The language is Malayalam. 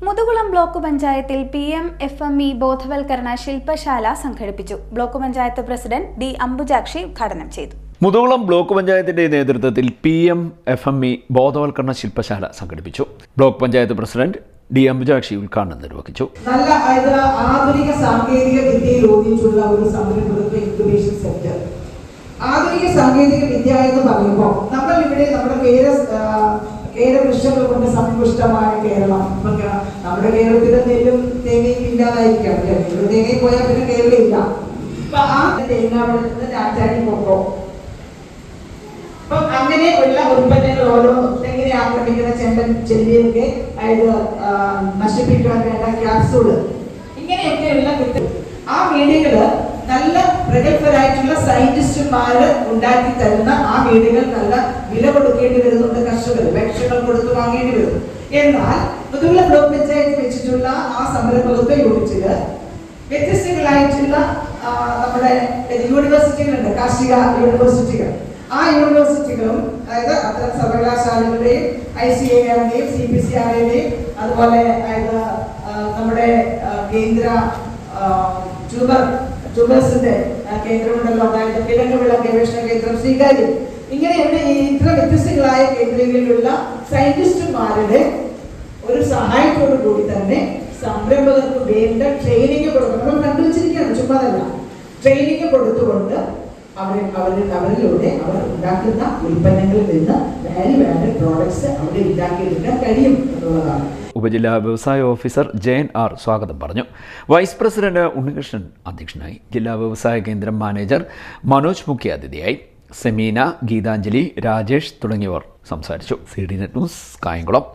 മുതുകുളം ബ്ലോക്ക് പഞ്ചായത്തിൽ P M F M E ബോധവൽക്കരണ ശില്പശാല സംഘടിപ്പിച്ചു. Block panchayat president D Ambujakshi ഉദ്ഘാടനം ചെയ്തു. മുതുകുളം ബ്ലോക്ക് പഞ്ചായത്തിന്റെ നേതൃത്വത്തിൽ P M F M E ബോധവൽക്കരണ ശില്പശാല സംഘടിപ്പിച്ചു. Block panchayat president D Ambujakshi ഉദ്ഘാടനം നിർവഹിച്ചു. നല്ല ആധുനിക സാങ്കേതിക വിദ്യയിൽ ഒരു സംരംഭകത്വ ഇൻക്യുബേഷൻ സെന്റർ ആധുനിക സാങ്കേതിക വിദ്യ എന്ന് പറയുമ്പോൾ നമ്മൾ ഇവിടെ നമ്മുടെ കേര ആ, കേരവൃക്ഷങ്ങൾ കൊണ്ട് സമ്പുഷ്ടമായ കേരളം നമ്മുടെ കേരളത്തിൽ നെല്ലും തേങ്ങയും ഇല്ലാതായിരിക്കാം? നെല്ലും തേങ്ങയും പോയാൽ പിന്നെ കേരളമില്ല. അപ്പൊ ആ തേങ്ങ അവിടെ നിന്ന് രാജാക്കി കൊക്കോ അപ്പം അങ്ങനെയുള്ള ഉൽപ്പന്നങ്ങൾ ഓരോ തെങ്ങിനെ ആക്രമിക്കുന്ന ചെമ്പൻ ചെല്ലിയൊക്കെ അതായത് നശിപ്പിക്കുവാൻ വേണ്ട ക്യാപ്സൂൾ ഇങ്ങനെയൊക്കെയുള്ള ആ വീടുകൾ നല്ല പ്രഗത്ഭരായിട്ടുള്ള സയന്റിസ്റ്റുമാര് ഉണ്ടാക്കി തരുന്ന ആ വീടുകൾ നല്ല വില കൊടുക്കേണ്ടി വരുന്നുണ്ട് കർഷകർ. ലക്ഷങ്ങൾ കൊടുത്ത് വാങ്ങേണ്ടി വരും. എന്നാൽ മുതുകുള ബ്ലോക്ക് പഞ്ചായത്ത് വെച്ചിട്ടുള്ള ആ സംരംഭകത്വ യൂണിറ്റിൽ വ്യത്യസ്തങ്ങളായിട്ടുള്ള നമ്മുടെ യൂണിവേഴ്സിറ്റികളുണ്ട് കാർഷിക യൂണിവേഴ്സിറ്റികൾ. ആ യൂണിവേഴ്സിറ്റികളും അതായത് അത്തരം സർവകലാശാലകളുടെയും ഐ സി എ ആറിന്റെയും സി പി സി ആറിന്റെയും അതുപോലെ അതായത് നമ്മുടെ കേന്ദ്ര ട്യൂബർ ട്യൂബേഴ്സിന്റെ കേന്ദ്രമുണ്ടല്ലോ അതായത് കിഴങ്ങുവിള ഗവേഷണ കേന്ദ്രം സ്വീകാര്യം ഇങ്ങനെയുള്ള ഈ ഇത്ര വ്യത്യസ്തങ്ങളായ കേന്ദ്രങ്ങളിലുള്ള സയന്റിസ്റ്റുമാരുടെ കൂടി തന്നെ സംരംഭകർക്ക് വേണ്ട ട്രെയിനിങ് കൊടുക്കണം. നമ്മൾ കണ്ടുവച്ചിരിക്കുകയാണ് ചുമ്മാതല്ല. ട്രെയിനിങ് കൊടുത്തുകൊണ്ട് അവർ അവരിൽ അവരിലൂടെ അവർ ഉണ്ടാക്കുന്ന ഉൽപ്പന്നങ്ങളിൽ നിന്ന് വാല്യൂ ആഡഡ് പ്രോഡക്ട്സ് അവിടെ ഉണ്ടാക്കിയെടുക്കാൻ കഴിയും എന്നുള്ളതാണ്. ഉപജില്ലാ വ്യവസായ ഓഫീസർ ജയൻ ആർ സ്വാഗതം പറഞ്ഞു. വൈസ് പ്രസിഡന്റ് ഉണ്ണികൃഷ്ണൻ അധ്യക്ഷനായി. ജില്ലാ വ്യവസായ കേന്ദ്രം മാനേജർ മനോജ് മുഖ്യാതിഥിയായി. സെമീന ഗീതാഞ്ജലി രാജേഷ് തുടങ്ങിയവർ സംസാരിച്ചു. C D net news Kayamkulam.